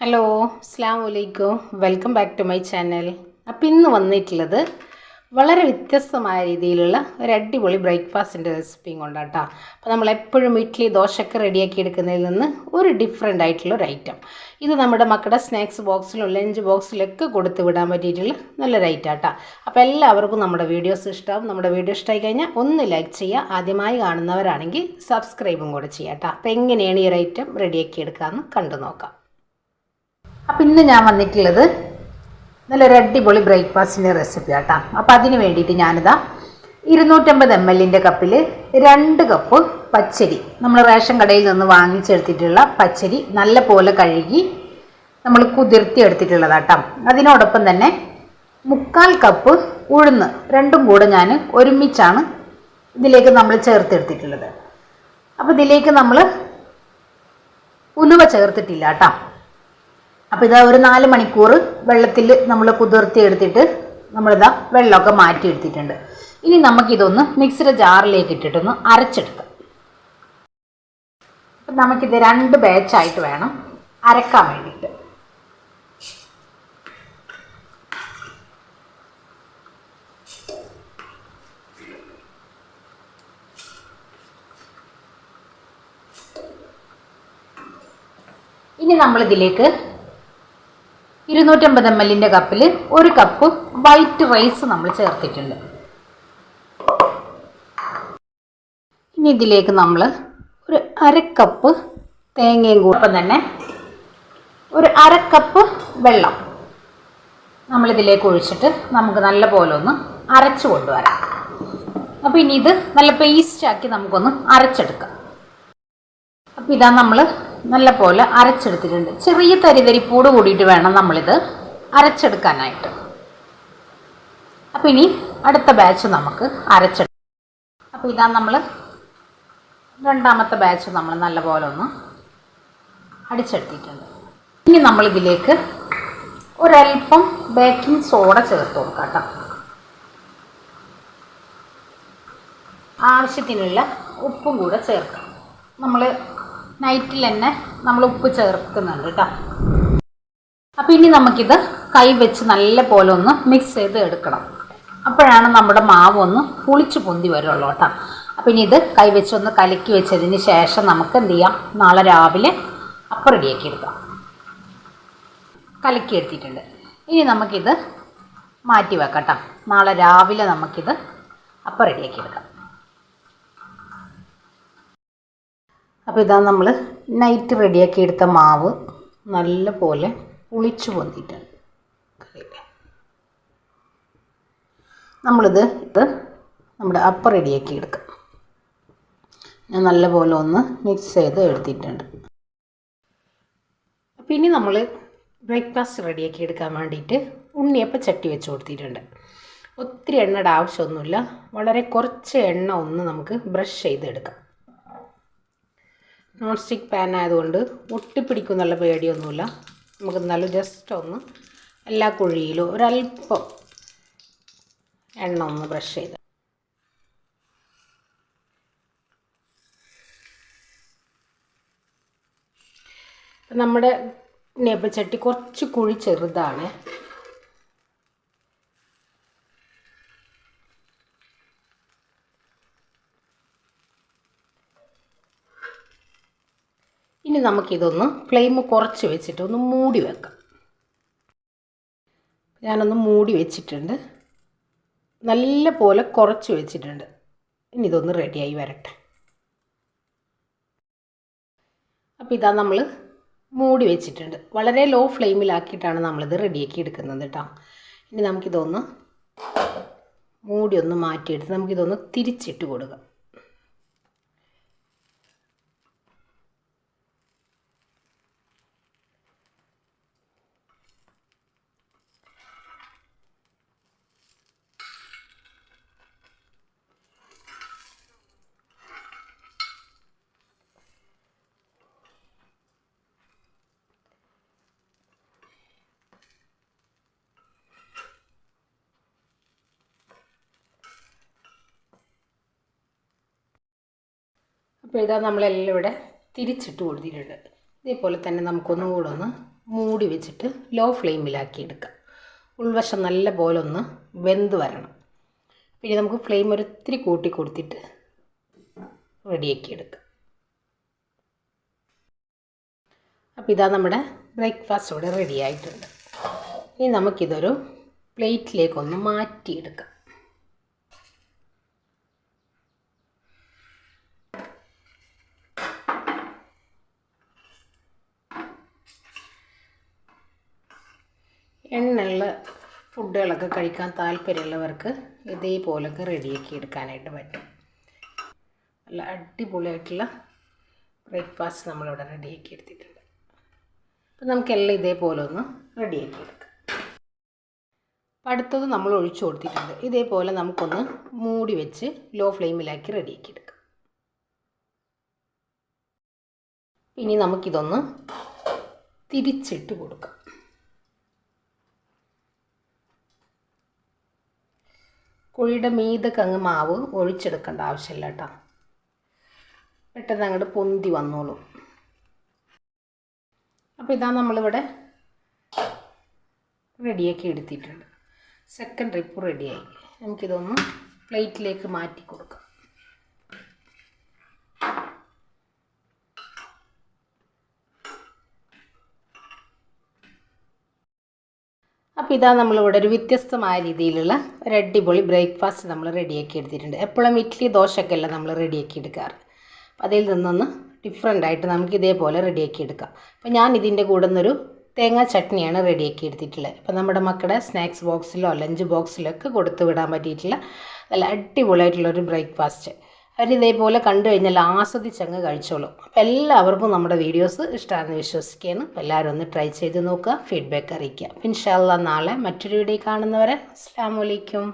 Hello അസ്സാം വലൈക്കും welcome back to my channel അപ്പം ഇന്ന് വന്നിട്ടുള്ളത് വളരെ വ്യത്യസ്തമായ രീതിയിലുള്ള ഒരു അടിപൊളി ബ്രേക്ക്ഫാസ്റ്റിന്റെ റെസിപ്പിയും കൊണ്ടാണ് കേട്ടോ അപ്പോൾ നമ്മൾ എപ്പോഴും ഇഡ്ഡലി ദോശയൊക്കെ റെഡിയാക്കി എടുക്കുന്നതിൽ നിന്ന് ഒരു ഡിഫറെന്റ് ആയിട്ടുള്ള ഒരു ഐറ്റം ഇത് നമ്മുടെ മക്കളുടെ സ്നാക്സ് ബോക്സിലും ലഞ്ച് ബോക്സിലൊക്കെ കൊടുത്ത് വിടാൻ പറ്റിയിട്ടുള്ള നല്ലൊരു ഐറ്റം കേട്ടോ അപ്പോൾ എല്ലാവർക്കും നമ്മുടെ വീഡിയോസ് ഇഷ്ടമാവും. നമ്മുടെ വീഡിയോ ഇഷ്ടമായി കഴിഞ്ഞാൽ ഒന്ന് ലൈക്ക് ചെയ്യുക. ആദ്യമായി കാണുന്നവരാണെങ്കിൽ സബ്സ്ക്രൈബും കൂടെ ചെയ്യാം കേട്ടോ അപ്പോൾ എങ്ങനെയാണ് ഈ ഒരു ഐറ്റം റെഡിയാക്കി എടുക്കാമെന്ന് കണ്ടു നോക്കാം. അപ്പം ഇന്ന് ഞാൻ വന്നിട്ടുള്ളത് നല്ലൊരു അടിപൊളി ബ്രേക്ക്ഫാസ്റ്റിന്റെ റെസിപ്പി ആട്ടാ. അപ്പം അതിന് വേണ്ടിയിട്ട് ഞാനിതാ ഇരുന്നൂറ്റമ്പത് എം എല്ലിന്റെ കപ്പിൽ രണ്ട് കപ്പ് പച്ചരി. നമ്മൾ റേഷൻ കടയിൽ നിന്ന് വാങ്ങിച്ചെടുത്തിട്ടുള്ള പച്ചരി നല്ല പോലെ കഴുകി നമ്മൾ കുതിർത്തി എടുത്തിട്ടുള്ളതാട്ടോ അതിനോടൊപ്പം തന്നെ മുക്കാൽ കപ്പ് ഉഴുന്ന് രണ്ടും കൂടെ ഞാൻ ഒരുമിച്ചാണ് ഇതിലേക്ക് നമ്മൾ ചേർത്തെടുത്തിട്ടുള്ളത്. അപ്പോൾ ഇതിലേക്ക് നമ്മൾ ഉലുവ ചേർത്തിട്ടില്ല കേട്ടോ അപ്പോൾ ഇതാ ഒരു നാല് മണിക്കൂർ വെള്ളത്തിൽ നമ്മൾ കുതിർത്തി എടുത്തിട്ട് നമ്മളിതാ വെള്ളമൊക്കെ മാറ്റി എടുത്തിട്ടുണ്ട്. ഇനി നമുക്കിതൊന്ന് മിക്സിയുടെ ജാറിലേക്ക് ഇട്ടിട്ടൊന്ന് അരച്ചെടുക്കാം. അപ്പം നമുക്കിത് രണ്ട് ബാച്ചായിട്ട് വേണം അരക്കാൻ വേണ്ടിയിട്ട്. ഇനി നമ്മളിതിലേക്ക് ഇരുന്നൂറ്റമ്പത് എം എല്ലിന്റെ കപ്പിൽ ഒരു കപ്പ് വൈറ്റ് റൈസ് നമ്മൾ ചേർത്തിട്ടുണ്ട്. ഇനി ഇതിലേക്ക് നമ്മൾ ഒരു അരക്കപ്പ് തേങ്ങയും കൂപ്പം തന്നെ ഒരു അരക്കപ്പ് വെള്ളം നമ്മളിതിലേക്ക് ഒഴിച്ചിട്ട് നമുക്ക് നല്ല പോലെ ഒന്ന് അരച്ചു കൊണ്ടുവരാം. അപ്പോൾ ഇനി ഇത് നല്ല പേസ്റ്റാക്കി നമുക്കൊന്ന് അരച്ചെടുക്കാം. അപ്പോൾ ഇതാ നമ്മൾ നല്ല പോലെ അരച്ചെടുത്തിട്ടുണ്ട്. ചെറിയ തരിതരിപ്പോട് കൂടിയിട്ട് വേണം നമ്മളിത് അരച്ചെടുക്കാനായിട്ട്. അപ്പോൾ ഇനി അടുത്ത ബാച്ച് നമുക്ക് അരച്ചെടുക്കാം അപ്പോൾ ഇതാ നമ്മൾ രണ്ടാമത്തെ ബാച്ച് നമ്മൾ നല്ലപോലെ ഒന്ന് അടിച്ചെടുത്തിട്ടുണ്ട്. ഇനി നമ്മളിതിലേക്ക് ഒരൽപ്പം ബേക്കിംഗ് സോഡ ചേർത്ത് കൊടുക്കാം കേട്ടോ. ആവശ്യത്തിനുള്ള ഉപ്പും കൂടെ ചേർക്കാം. നമ്മൾ നൈറ്റിൽ തന്നെ നമ്മൾ ഉപ്പ് ചേർക്കുന്നുണ്ട് കേട്ടോ. അപ്പോൾ ഇനി നമുക്കിത് കൈ വെച്ച് നല്ല പോലെ ഒന്ന് മിക്സ് ചെയ്ത് എടുക്കണം. അപ്പോഴാണ് നമ്മുടെ മാവ് ഒന്ന് പുളിച്ച് പൊന്തി വരുള്ളൂ കേട്ടോ. അപ്പോൾ ഇനി ഇത് കൈ വെച്ച് ഒന്ന് കലക്കി വെച്ചതിന് ശേഷം നമുക്ക് എന്ത് ചെയ്യാം? നാളെ രാവിലെ അപ്പം റെഡിയാക്കി എടുക്കാം. കലക്കി എടുത്തിട്ടുണ്ട്. ഇനി നമുക്കിത് മാറ്റി വെക്കാം കേട്ടോ. നാളെ രാവിലെ നമുക്കിത് അപ്പം റെഡിയാക്കി എടുക്കാം. അപ്പോൾ ഇതാ നമ്മൾ നൈറ്റ് റെഡിയാക്കി എടുത്ത മാവ് നല്ല പോലെ പുളിച്ചു പൊന്തിയിട്ടുണ്ട്. നമ്മളിത് ഇത് നമ്മുടെ അപ്പം റെഡിയാക്കി എടുക്കാം. ഞാൻ നല്ല പോലെ ഒന്ന് മിക്സ് ചെയ്ത് എടുത്തിട്ടുണ്ട്. പിന്നെ നമ്മൾ ബ്രേക്ക്ഫാസ്റ്റ് റെഡിയാക്കി എടുക്കാൻ വേണ്ടിയിട്ട് ഉണ്ണിയപ്പം ചട്ടി വെച്ച് കൊടുത്തിട്ടുണ്ട്. ഒത്തിരി എണ്ണയുടെ ആവശ്യമൊന്നുമില്ല. വളരെ കുറച്ച് എണ്ണ ഒന്ന് നമുക്ക് ബ്രഷ് ചെയ്തെടുക്കാം. നോൺ സ്റ്റിക്ക് പാൻ ആയതുകൊണ്ട് ഒട്ടിപ്പിടിക്കുന്നുള്ള പേടിയൊന്നുമില്ല. നമുക്ക് നല്ല ജസ്റ്റ് ഒന്ന് എല്ലാ കുഴിയിലും ഒരല്പം എണ്ണ ഒന്ന് ബ്രഷ് ചെയ്ത്. നമ്മുടെ നെബച്ചട്ടി കുറച്ച് കുഴി ചെറുതാണ്. ഇനി നമുക്കിതൊന്ന് ഫ്ലെയിം കുറച്ച് വെച്ചിട്ട് ഒന്ന് മൂടി വെക്കാം. ഞാനൊന്ന് മൂടി വെച്ചിട്ടുണ്ട്. നല്ല പോലെ കുറച്ച് വെച്ചിട്ടുണ്ട്. ഇനി ഇതൊന്ന് റെഡിയായി വരട്ടെ. അപ്പോൾ ഇതാ നമ്മൾ മൂടി വെച്ചിട്ടുണ്ട്. വളരെ ലോ ഫ്ലെയിമിലാക്കിയിട്ടാണ് നമ്മളിത് റെഡിയാക്കി എടുക്കുന്നത് കേട്ടോ ഇനി നമുക്കിതൊന്ന് മൂടി ഒന്ന് മാറ്റിയെടുത്ത് നമുക്കിതൊന്ന് തിരിച്ചിട്ട് കൊടുക്കാം. അപ്പോൾ ഇതാ നമ്മളെല്ലാം ഇവിടെ തിരിച്ചിട്ട് കൊടുത്തിട്ടുണ്ട്. ഇതേപോലെ തന്നെ നമുക്കൊന്നും കൂടെ ഒന്ന് മൂടി വെച്ചിട്ട് ലോ ഫ്ലെയിമിലാക്കി എടുക്കാം. ഉൾവശം നല്ല പോലെ ഒന്ന് വെന്ത് വരണം. പിന്നെ നമുക്ക് ഫ്ലെയിം ഒരിത്തിരി കൂട്ടി കൊടുത്തിട്ട് റെഡിയാക്കി എടുക്കാം. അപ്പോൾ ഇതാ നമ്മുടെ ബ്രേക്ക്ഫാസ്റ്റ് ഇവിടെ റെഡി ആയിട്ടുണ്ട്. ഇനി നമുക്കിതൊരു പ്ലേറ്റിലേക്കൊന്ന് മാറ്റിയെടുക്കാം. എണ്ണയുള്ള ഫുഡുകളൊക്കെ കഴിക്കാൻ താല്പര്യമുള്ളവർക്ക് ഇതേപോലൊക്കെ റെഡിയാക്കി എടുക്കാനായിട്ട് പറ്റും. നല്ല അടിപൊളിയായിട്ടുള്ള ബ്രേക്ക്ഫാസ്റ്റ് നമ്മളിവിടെ റെഡിയാക്കി എടുത്തിട്ടുണ്ട്. അപ്പം നമുക്കെല്ലാം ഇതേപോലെ ഒന്ന് റെഡിയാക്കി എടുക്കാം. അപ്പം അടുത്തത് നമ്മൾ ഒഴിച്ചു കൊടുത്തിട്ടുണ്ട്. ഇതേപോലെ നമുക്കൊന്ന് മൂടി വെച്ച് ലോ ഫ്ലെയിമിലാക്കി റെഡിയാക്കി എടുക്കാം. ഇനി നമുക്കിതൊന്ന് തിരിച്ചിട്ട് കൊടുക്കാം. കുഴിയുടെ മീതൊക്കെ അങ്ങ് മാവ് ഒഴിച്ചെടുക്കേണ്ട ആവശ്യമില്ല കേട്ടോ. പെട്ടെന്ന് അങ്ങോട്ട് പൊന്തി വന്നോളൂ. അപ്പോൾ ഇതാ നമ്മളിവിടെ റെഡിയാക്കി എടുത്തിട്ടുണ്ട്. സെക്കൻഡ് ട്രിപ്പ് റെഡിയായി നമുക്കിതൊന്ന് പ്ലേറ്റിലേക്ക് മാറ്റി കൊടുക്കാം. അപ്പോൾ ഇതാ നമ്മളിവിടെ ഒരു വ്യത്യസ്തമായ രീതിയിലുള്ള ഒരു അടിപൊളി ബ്രേക്ക്ഫാസ്റ്റ് നമ്മൾ റെഡിയാക്കി എടുത്തിട്ടുണ്ട്. എപ്പോഴും ഇഡ്ഡലി ദോശയൊക്കെ അല്ല നമ്മൾ റെഡിയാക്കി എടുക്കാറ്? അപ്പം അതിൽ നിന്നൊന്ന് ഡിഫറെന്റ് ആയിട്ട് നമുക്ക് ഇതേപോലെ റെഡിയാക്കി എടുക്കാം. അപ്പോൾ ഞാൻ ഇതിന്റെ കൂടെ നിന്നൊരു തേങ്ങാ ചട്നിയാണ് റെഡിയാക്കി എടുത്തിട്ടുള്ളത്. അപ്പോൾ നമ്മുടെ മക്കളുടെ സ്നാക്സ് ബോക്സിലോ ലഞ്ച് ബോക്സിലോ ഒക്കെ കൊടുത്തു വിടാൻ പറ്റിയിട്ടുള്ള നല്ല അടിപൊളിയായിട്ടുള്ളൊരു ബ്രേക്ക്ഫാസ്റ്റ്. അവരിതേപോലെ കണ്ടു കഴിഞ്ഞാൽ ആസ്വദിച്ചങ്ങ് കഴിച്ചോളും. അപ്പോൾ എല്ലാവർക്കും നമ്മുടെ വീഡിയോസ് ഇഷ്ടമാണെന്ന് വിശ്വസിക്കുകയാണ്. അപ്പോൾ എല്ലാവരും ഒന്ന് ട്രൈ ചെയ്ത് നോക്കുക ഫീഡ്ബാക്ക് അറിയിക്കുക. ഇൻഷാല്ല നാളെ മറ്റൊരു വീഡിയോ കാണുന്നവരെ അസ്സാം വലൈക്കും